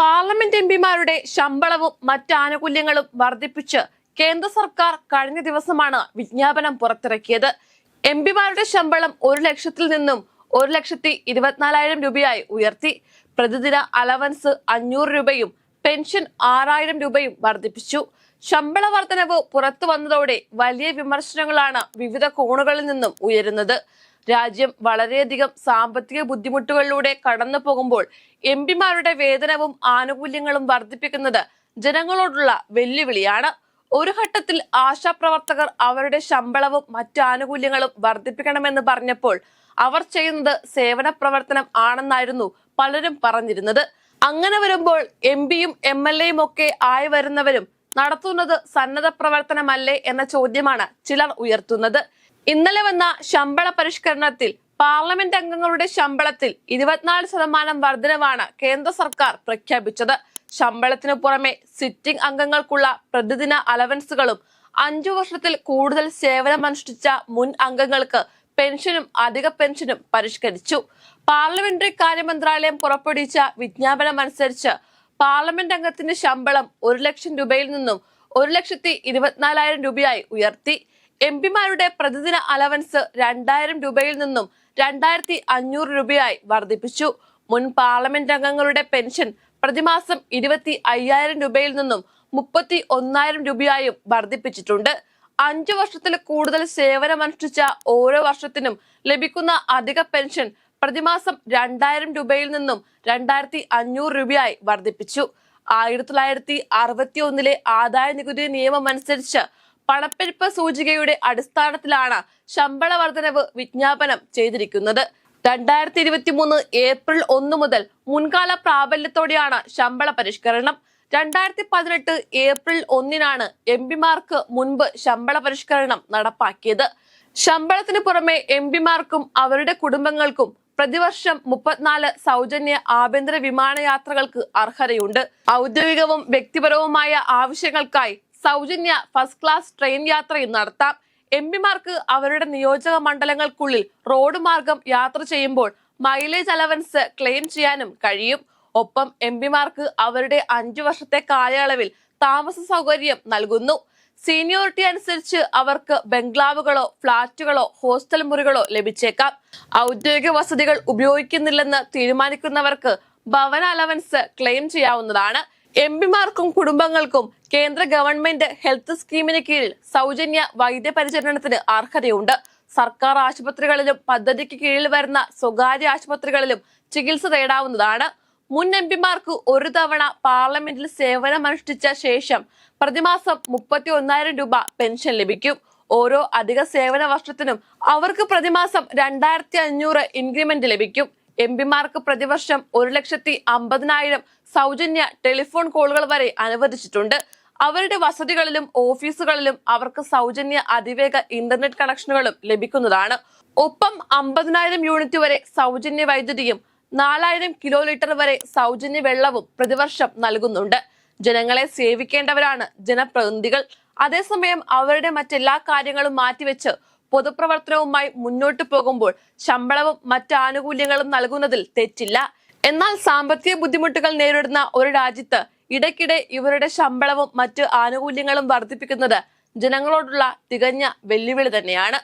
Parliament എംപിമാരുടെ ശമ്പളവും മറ്റ് ആനുകൂല്യങ്ങളും വർദ്ധിപ്പിച്ച് കേന്ദ്ര സർക്കാർ കഴിഞ്ഞ ദിവസമാണ് വിജ്ഞാപനം പുറത്തിറക്കിയത്. എംപിമാരുടെ ശമ്പളം ഒരു ലക്ഷത്തിൽ നിന്നും ഒരു ലക്ഷത്തി ഇരുപത്തിനാലായിരം രൂപയായി ഉയർത്തി. പ്രതിദിന അലവൻസ് അഞ്ഞൂറ് രൂപയും പെൻഷൻ ആറായിരം രൂപയും വർദ്ധിപ്പിച്ചു. ശമ്പള വർധനവ് പുറത്തു വന്നതോടെ വലിയ വിമർശനങ്ങളാണ് വിവിധ കോണുകളിൽ നിന്നും ഉയരുന്നത്. രാജ്യം വളരെയധികം സാമ്പത്തിക ബുദ്ധിമുട്ടുകളിലൂടെ കടന്നു പോകുമ്പോൾ എം പിമാരുടെ വേതനവും ആനുകൂല്യങ്ങളും വർദ്ധിപ്പിക്കുന്നത് ജനങ്ങളോടുള്ള വെല്ലുവിളിയാണ്. ഒരു ഘട്ടത്തിൽ ആശാപ്രവർത്തകർ അവരുടെ ശമ്പളവും മറ്റു ആനുകൂല്യങ്ങളും വർദ്ധിപ്പിക്കണമെന്ന് പറഞ്ഞപ്പോൾ അവർ ചെയ്യുന്നത് സേവന പ്രവർത്തനം ആണെന്നായിരുന്നു പലരും പറഞ്ഞിരുന്നത്. അങ്ങനെ വരുമ്പോൾ എം പിയും എം എൽ എയും ഒക്കെ ആയി വരുന്നവരും നടത്തുന്നത് സന്നദ്ധ പ്രവർത്തനമല്ലേ എന്ന ചോദ്യമാണ് ചിലർ ഉയർത്തുന്നത്. ഇന്നലെ വന്ന ശമ്പള പരിഷ്കരണത്തിൽ പാർലമെന്റ് അംഗങ്ങളുടെ ശമ്പളത്തിൽ ഇരുപത്തിനാല് ശതമാനം വർധനവാണ് കേന്ദ്ര സർക്കാർ പ്രഖ്യാപിച്ചത്. ശമ്പളത്തിനു പുറമെ സിറ്റിംഗ് അംഗങ്ങൾക്കുള്ള പ്രതിദിന അലവൻസുകളും അഞ്ചു വർഷത്തിൽ കൂടുതൽ സേവനമനുഷ്ഠിച്ച മുൻ അംഗങ്ങൾക്ക് പെൻഷനും അധിക പെൻഷനും പരിഷ്കരിച്ചു. പാർലമെന്ററി കാര്യമന്ത്രാലയം പുറപ്പെടുവിച്ച വിജ്ഞാപനം അനുസരിച്ച് പാർലമെന്റ് അംഗത്തിന്റെ ശമ്പളം ഒരു ലക്ഷം രൂപയിൽ നിന്നും ഒരു ലക്ഷത്തി ഇരുപത്തിനാലായിരം രൂപയായി ഉയർത്തി. എം പിമാരുടെ പ്രതിദിന അലവൻസ് രണ്ടായിരം രൂപയിൽ നിന്നും രണ്ടായിരത്തി അഞ്ഞൂറ് രൂപയായി വർദ്ധിപ്പിച്ചു. മുൻ പാർലമെന്റ് അംഗങ്ങളുടെ പെൻഷൻ പ്രതിമാസം ഇരുപത്തി അയ്യായിരം രൂപയിൽ നിന്നും മുപ്പത്തി ഒന്നായിരം രൂപയായും വർദ്ധിപ്പിച്ചിട്ടുണ്ട്. അഞ്ചു വർഷത്തിൽ കൂടുതൽ സേവനമനുഷ്ഠിച്ച ഓരോ വർഷത്തിനും ലഭിക്കുന്ന അധിക പെൻഷൻ പ്രതിമാസം രണ്ടായിരം രൂപയിൽ നിന്നും രണ്ടായിരത്തി അഞ്ഞൂറ് രൂപയായി വർദ്ധിപ്പിച്ചു. ആയിരത്തി തൊള്ളായിരത്തി അറുപത്തി ഒന്നിലെ ആദായ നികുതി നിയമം അനുസരിച്ച് പണപ്പെരുപ്പ സൂചികയുടെ അടിസ്ഥാനത്തിലാണ് ശമ്പള വർധനവ് വിജ്ഞാപനം ചെയ്തിരിക്കുന്നത്. രണ്ടായിരത്തി ഇരുപത്തി മൂന്ന് ഏപ്രിൽ ഒന്ന് മുതൽ മുൻകാല പ്രാബല്യത്തോടെയാണ് ശമ്പള പരിഷ്കരണം. രണ്ടായിരത്തി പതിനെട്ട് ഏപ്രിൽ ഒന്നിനാണ് എം പിമാർക്ക് മുൻപ് ശമ്പള പരിഷ്കരണം നടപ്പാക്കിയത്. ശമ്പളത്തിന് പുറമെ എം പിമാർക്കും അവരുടെ കുടുംബങ്ങൾക്കും പ്രതിവർഷം മുപ്പത്തിനാല് സൗജന്യ ആഭ്യന്തര വിമാനയാത്രകൾക്ക് അർഹതയുണ്ട്. ഔദ്യോഗികവും വ്യക്തിപരവുമായ ആവശ്യങ്ങൾക്കായി സൗജന്യ ഫസ്റ്റ് ക്ലാസ് ട്രെയിൻ യാത്രയും നടത്താം. എം പിമാർക്ക് അവരുടെ നിയോജക മണ്ഡലങ്ങൾക്കുള്ളിൽ റോഡ് മാർഗം യാത്ര ചെയ്യുമ്പോൾ മൈലേജ് അലവൻസ് ക്ലെയിം ചെയ്യാനും കഴിയും. ഒപ്പം എം പിമാർക്ക് അവരുടെ അഞ്ചു വർഷത്തെ കാലയളവിൽ താമസ സൗകര്യം നൽകുന്നു. സീനിയോറിറ്റി അനുസരിച്ച് അവർക്ക് ബംഗ്ലാവുകളോ ഫ്ളാറ്റുകളോ ഹോസ്റ്റൽ മുറികളോ ലഭിച്ചേക്കാം. ഔദ്യോഗിക വസതികൾ ഉപയോഗിക്കുന്നില്ലെന്ന് തീരുമാനിക്കുന്നവർക്ക് ഭവന അലവൻസ് ക്ലെയിം ചെയ്യാവുന്നതാണ്. എം പിമാർക്കും കുടുംബങ്ങൾക്കും കേന്ദ്ര ഗവൺമെന്റ് ഹെൽത്ത് സ്കീമിന് കീഴിൽ സൗജന്യ വൈദ്യപരിചരണത്തിന് അർഹതയുണ്ട്. സർക്കാർ ആശുപത്രികളിലും പദ്ധതിക്ക് കീഴിൽ വരുന്ന സ്വകാര്യ ആശുപത്രികളിലും ചികിത്സ തേടാവുന്നതാണ്. മുൻ എംപിമാർക്ക് ഒരു തവണ പാർലമെന്റിൽ സേവനമനുഷ്ഠിച്ച ശേഷം പ്രതിമാസം മുപ്പത്തി ഒന്നായിരം രൂപ പെൻഷൻ ലഭിക്കും. ഓരോ അധിക സേവന വർഷത്തിനും അവർക്ക് പ്രതിമാസം രണ്ടായിരത്തി അഞ്ഞൂറ് ഇൻക്രിമെന്റ് ലഭിക്കും. എംപിമാർക്ക് പ്രതിവർഷം ഒരു ലക്ഷത്തി അമ്പതിനായിരം സൗജന്യ ടെലിഫോൺ കോളുകൾ വരെ അനുവദിച്ചിട്ടുണ്ട്. അവരുടെ വസതികളിലും ഓഫീസുകളിലും അവർക്ക് സൗജന്യ അതിവേഗ ഇന്റർനെറ്റ് കണക്ഷനുകളും ലഭിക്കുന്നതാണ്. ഒപ്പം അമ്പതിനായിരം യൂണിറ്റ് വരെ സൗജന്യ വൈദ്യുതിയും നാലായിരം കിലോ ലിറ്റർ വരെ സൗജന്യ വെള്ളവും പ്രതിവർഷം നൽകുന്നുണ്ട്. ജനങ്ങളെ സേവിക്കേണ്ടവരാണ് ജനപ്രതിനിധികൾ. അതേസമയം അവരുടെ മറ്റെല്ലാ കാര്യങ്ങളും മാറ്റിവെച്ച് പൊതുപ്രവർത്തനവുമായി മുന്നോട്ടു പോകുമ്പോൾ ശമ്പളവും മറ്റ് ആനുകൂല്യങ്ങളും നൽകുന്നതിൽ തെറ്റില്ല. എന്നാൽ സാമ്പത്തിക ബുദ്ധിമുട്ടുകൾ നേരിടുന്ന ഒരു രാജ്യത്ത് ഇടയ്ക്കിടെ ഇവരുടെ ശമ്പളവും മറ്റ് ആനുകൂല്യങ്ങളും വർദ്ധിപ്പിക്കുന്നത് ജനങ്ങളോടുള്ള തികഞ്ഞ വെല്ലുവിളി തന്നെയാണ്.